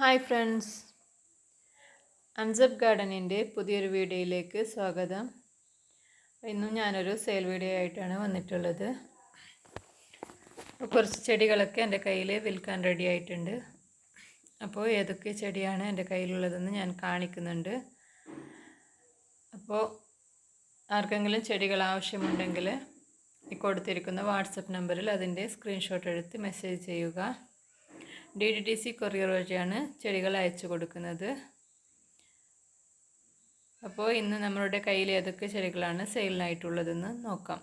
Hi friends unsub ഗാർഡനിന്റെ പുതിയൊരു വീഡിയോയിലേക്ക് സ്വാഗതം. ഇന്നും ഞാനൊരു സെയിൽ വീഡിയോ ആയിട്ടാണ് വന്നിട്ടുള്ളത്. കുറച്ച് ചെടികളൊക്കെ എന്റെ കയ്യിൽ വിൽക്കാൻ റെഡി ആയിട്ടുണ്ട്. അപ്പോൾ ഏതൊക്കെ ചെടിയാണ് എന്റെ കയ്യിലുള്ളതെന്ന് ഞാൻ കാണിക്കുന്നുണ്ട്. അപ്പോൾ ആർക്കെങ്കിലും ചെടികൾ ആവശ്യമുണ്ടെങ്കിൽ ഈ കൊടുത്തിരിക്കുന്ന വാട്സപ്പ് നമ്പറിൽ അതിന്റെ സ്ക്രീൻഷോട്ട് എടുത്ത് മെസ്സേജ് ചെയ്യുക. D D T C courier വഴിയാണ് ചെടികൾ അയച്ചു കൊടുക്കുന്നത്. അപ്പോൾ ഇന്ന് നമ്മളുടെ കയ്യിൽ ഏതൊക്കെ ചെടികളാണ് സെയിലിനായിട്ടുള്ളതെന്ന് നോക്കാം.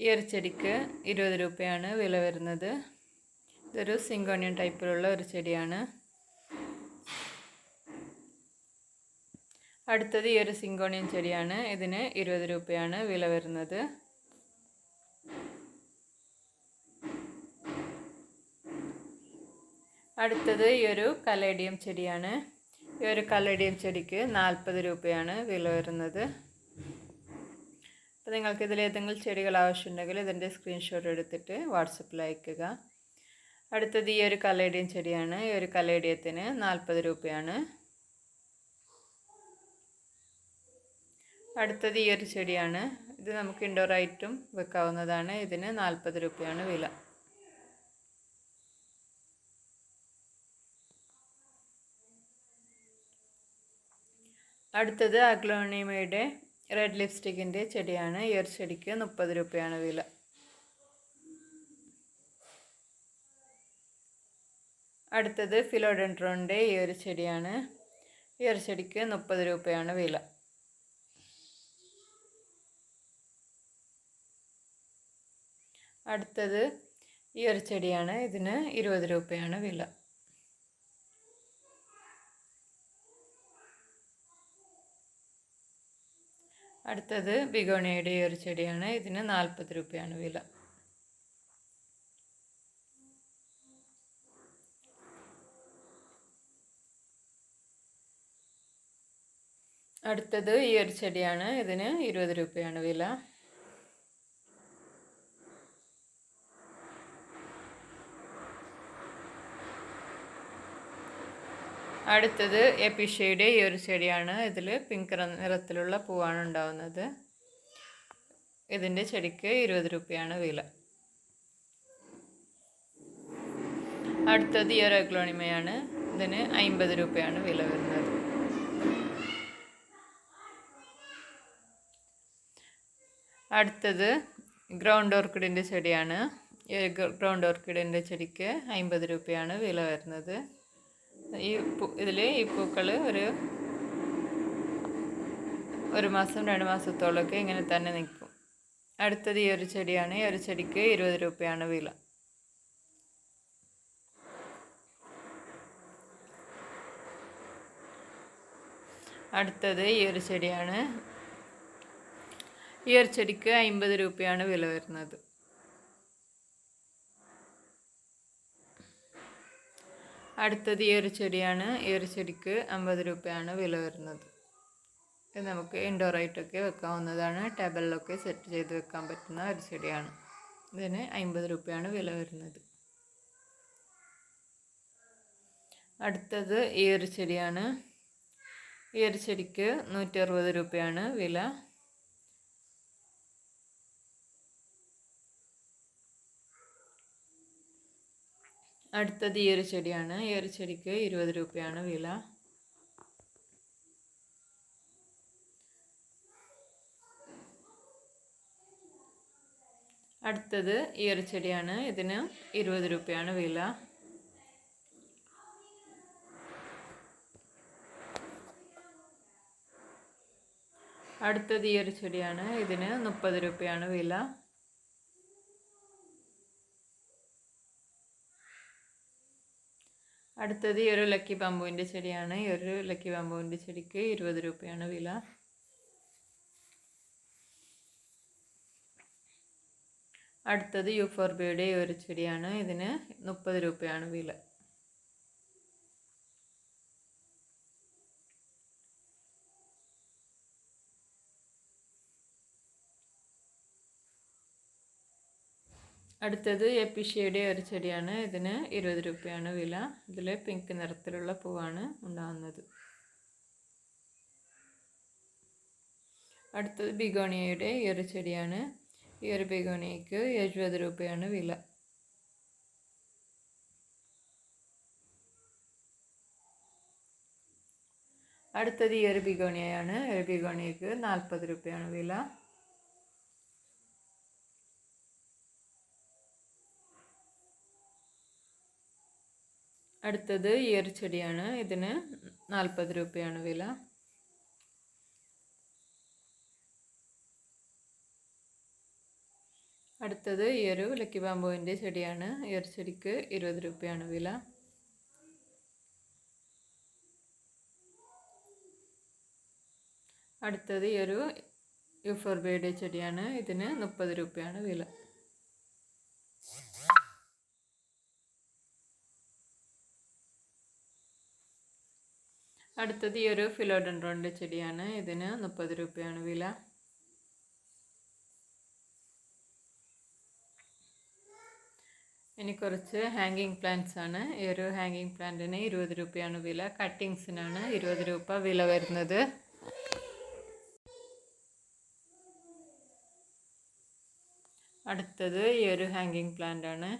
ഈ ഒരു ചെടിക്ക് ഇരുപത് രൂപയാണ് വില വരുന്നത്. ഇതൊരു സിങ്കോണിയൻ ടൈപ്പിലുള്ള ഒരു ചെടിയാണ്. അടുത്തത് ഈ ഒരു സിങ്കോണിയൻ ചെടിയാണ്. ഇതിന് ഇരുപത് രൂപയാണ് വില വരുന്നത്. അടുത്തത് ഈ ഒരു കലേഡിയം ചെടിയാണ്. ഈ ഒരു കലേഡിയം ചെടിക്ക് നാൽപ്പത് രൂപയാണ് വില വരുന്നത്. അപ്പോൾ നിങ്ങൾക്ക് ഇതിൽ ഏതെങ്കിലും ചെടികൾ ആവശ്യമുണ്ടെങ്കിൽ ഇതിന്റെ സ്ക്രീൻഷോട്ട് എടുത്തിട്ട് വാട്സപ്പിൽ അയക്കുക. അടുത്തത് ഈ ഒരു കലേഡിയം ചെടിയാണ്. ഈ ഒരു കലേഡിയത്തിന് നാൽപ്പത് രൂപയാണ്. അടുത്തത് ഈ ഒരു ചെടിയാണ്. ഇത് നമുക്ക് ഇൻഡോർ ആയിട്ടും വെക്കാവുന്നതാണ്. ഇതിന് നാൽപ്പത് രൂപയാണ് വില. അടുത്തത് അഗ്ലോണിമയുടെ റെഡ് ലിപ്സ്റ്റിക്കിന്റെ ചെടിയാണ്. ഈ ഒരു ചെടിക്ക് മുപ്പത് രൂപയാണ് വില. അടുത്തത് ഫിലോഡൻഡ്രോണിന്റെ ഈ ഒരു ചെടിയാണ്. ഈ ഒരു ചെടിക്ക് മുപ്പത് രൂപയാണ് വില. അടുത്തത് ഈ ഒരു ചെടിയാണ്. ഇതിന് ഇരുപത് രൂപയാണ് വില. അടുത്തത് ബിഗോണിയയുടെ ഈ ഒരു ചെടിയാണ്. ഇതിന് നാൽപ്പത് രൂപയാണ് വില. അടുത്തത് ഈ ഒരു ചെടിയാണ്. ഇതിന് ഇരുപത് രൂപയാണ് വില. അടുത്തത് എപ്പിഷയുടെ ഈ ഒരു ചെടിയാണ്. ഇതിൽ പിങ്ക് നിറത്തിലുള്ള പൂവാണ് ഉണ്ടാവുന്നത്. ഇതിന്റെ ചെടിക്ക് ഇരുപത് രൂപയാണ് വില. അടുത്തത് ഈ ഒരു അഗ്ലോണിമയാണ്. ഇതിന് അമ്പത് രൂപയാണ് വില വരുന്നത്. അടുത്തത് ഗ്രൗണ്ട് ഓർക്കിഡിന്റെ ചെടിയാണ്. ഗ്രൗണ്ട് ഓർക്കിഡിന്റെ ചെടിക്ക് അമ്പത് രൂപയാണ് വില വരുന്നത്. ഈ ഇതിൽ ഈ പൂക്കൾ ഒരു ഒരു മാസം രണ്ട് മാസത്തോളമൊക്കെ ഇങ്ങനെ തന്നെ നിൽക്കും. അടുത്തത് ഈ ഒരു ചെടിയാണ്. ഈ ഒരു ചെടിക്ക് ഇരുപത് രൂപയാണ് വില. അടുത്തത് ഈ ഒരു ചെടിയാണ്. ഈ ഒരു ചെടിക്ക് അമ്പത് രൂപയാണ് വില വരുന്നത്. അടുത്തത് ഈ ഒരു ചെടിയാണ്. ഈ ഒരു ചെടിക്ക് അമ്പത് രൂപയാണ് വില വരുന്നത്. ഇത് നമുക്ക് ഇൻഡോർ ആയിട്ടൊക്കെ വെക്കാവുന്നതാണ്. ടേബിളിലൊക്കെ സെറ്റ് ചെയ്ത് വെക്കാൻ പറ്റുന്ന ഒരു ചെടിയാണ്. ഇതിന് അമ്പത് രൂപയാണ് വില വരുന്നത്. അടുത്തത് ഈ ഒരു ചെടിയാണ്. ഈ ഒരു ചെടിക്ക് നൂറ്റി അറുപത് രൂപയാണ് വില. അടുത്തത് ഈ ഒരു ചെടിയാണ്. ഈ ഒരു ചെടിക്ക് ഇരുപത് രൂപയാണ് വില. അടുത്തത് ഈ ഒരു ചെടിയാണ്. ഇതിന് ഇരുപത് രൂപയാണ് വില. അടുത്തത് ഈ ഒരു ചെടിയാണ്. ഇതിന് മുപ്പത് രൂപയാണ് വില. അടുത്തത് ഈ ഒരു ലക്കി ബാമ്പുവിന്റെ ചെടിയാണ്. ഈ ഒരു ലക്കി ബാമ്പുവിന്റെ ചെടിക്ക് ഇരുപത് രൂപയാണ് വില. അടുത്തത് യൂഫോർബിയുടെ ഒരു ചെടിയാണ്. ഇതിന് മുപ്പത് രൂപയാണ് വില. അടുത്തത് എപ്പിഷ്യയുടെ ഒരു ചെടിയാണ്. ഇതിന് ഇരുപത് രൂപയാണ് വില. ഇതിൽ പിങ്ക് നിറത്തിലുള്ള പൂവാണ് ഉണ്ടാകുന്നത് അടുത്തത് ബിഗോണിയയുടെ ഈ ഒരു ചെടിയാണ്. ഈ ഒരു ബിഗോണിയയ്ക്ക് എഴുപത് രൂപയാണ് വില. അടുത്തത് ഈ ഒരു ബിഗോണിയയാണ്. ഒരു ബിഗോണിയയ്ക്ക് നാൽപ്പത് രൂപയാണ് വില. അടുത്തത് ഈ ഒരു ചെടിയാണ്. ഇതിന് നാൽപ്പത് രൂപയാണ് വില. അടുത്തത് ഈ ഒരു ലക്കി ബാമ്പുവിന്റെ ചെടിയാണ്. ഈ ഒരു ചെടിക്ക് ഇരുപത് രൂപയാണ് വില. അടുത്തത് ഈ ഒരു യുഫോർബയുടെ ചെടിയാണ്. ഇതിന് മുപ്പത് രൂപയാണ് വില. അടുത്തത് ഈ ഒരു ഫിലോഡൻഡ്രോണിന്റെ ചെടിയാണ്. ഇതിന് മുപ്പത് രൂപയാണ് വില. ഇനി കുറച്ച് ഹാങ്ങിങ് പ്ലാന്റ്സ് ആണ്. ഈ ഒരു ഹാങ്ങിങ് പ്ലാന്റിന് ഇരുപത് രൂപയാണ് വില. കട്ടിങ്സിനാണ് ഇരുപത് രൂപ വില വരുന്നത്. അടുത്തത് ഈ ഒരു ഹാങ്ങിങ് പ്ലാന്റ് ആണ്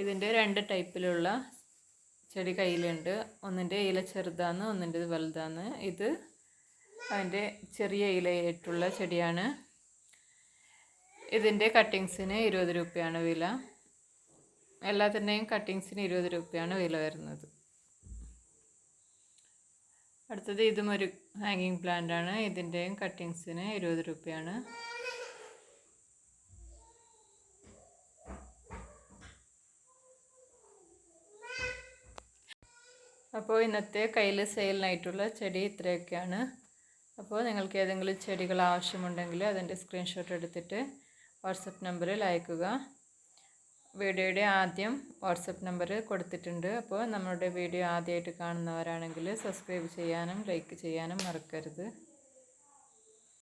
ഇതിന്റെ രണ്ട് ടൈപ്പിലുള്ള ചെടി കയ്യിലുണ്ട്. ഒന്നിന്റെ ഇല ചെറുതാണ് ഒന്നിന്റെ വലുതാണ് ഇത് അതിന്റെ ചെറിയ ഇലയായിട്ടുള്ള ചെടിയാണ്. ഇതിന്റെ കട്ടിങ്സിന് ഇരുപത് രൂപയാണ് വില. എല്ലാത്തിന്റെയും കട്ടിങ്സിന് ഇരുപത് രൂപയാണ് വില വരുന്നത്. അടുത്തത് ഇതും ഒരു ഹാങ്ങിങ് പ്ലാന്റ് ആണ് ഇതിന്റെയും കട്ടിങ്സിന് ഇരുപത് രൂപയാണ്. അപ്പോൾ ഇന്നത്തെ കയ്യിൽ സെയിലിനായിട്ടുള്ള ചെടി ഇത്രയൊക്കെയാണ്. അപ്പോൾ നിങ്ങൾക്ക് ഏതെങ്കിലും ചെടികൾ ആവശ്യമുണ്ടെങ്കിൽ അതിന്റെ സ്ക്രീൻഷോട്ട് എടുത്തിട്ട് വാട്സപ്പ് നമ്പറിൽ അയക്കുക. വീഡിയോയുടെ ആദ്യം വാട്സപ്പ് നമ്പർ കൊടുത്തിട്ടുണ്ട്. അപ്പോൾ നമ്മുടെ വീഡിയോ ആദ്യമായിട്ട് കാണുന്നവരാണെങ്കിൽ സബ്സ്ക്രൈബ് ചെയ്യാനും ലൈക്ക് ചെയ്യാനും മറക്കരുത്.